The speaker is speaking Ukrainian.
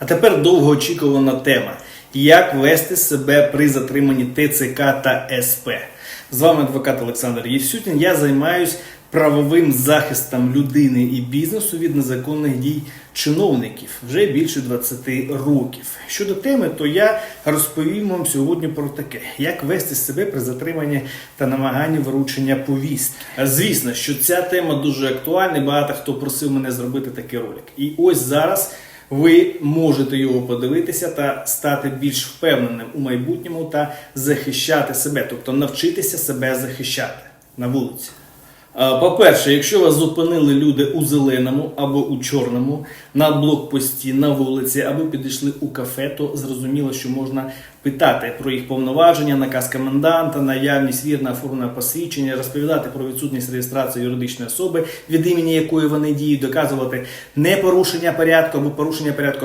А тепер довгоочікувана тема: як вести себе при затриманні ТЦК та СП. З вами адвокат Олександр Євсютін. Я займаюсь правовим захистом людини і бізнесу від незаконних дій чиновників вже більше 20 років. Щодо теми, то я розповім вам сьогодні про таке: як вести себе при затриманні та намаганні вручення повістки. Звісно, що ця тема дуже актуальна. Багато хто просив мене зробити такий ролик. І ось зараз. Ви можете його подивитися та стати більш впевненим у майбутньому та захищати себе, тобто навчитися себе захищати на вулиці. А, По-перше, якщо вас зупинили люди у зеленому або у чорному на блокпості, на вулиці, або підійшли у кафе, то зрозуміло, що можна питати про їх повноваження, наказ коменданта, наявність вірно оформленого посвідчення, розповідати про відсутність реєстрації юридичної особи, від імені якої вони діють, доказувати непорушення порядку або порушення порядку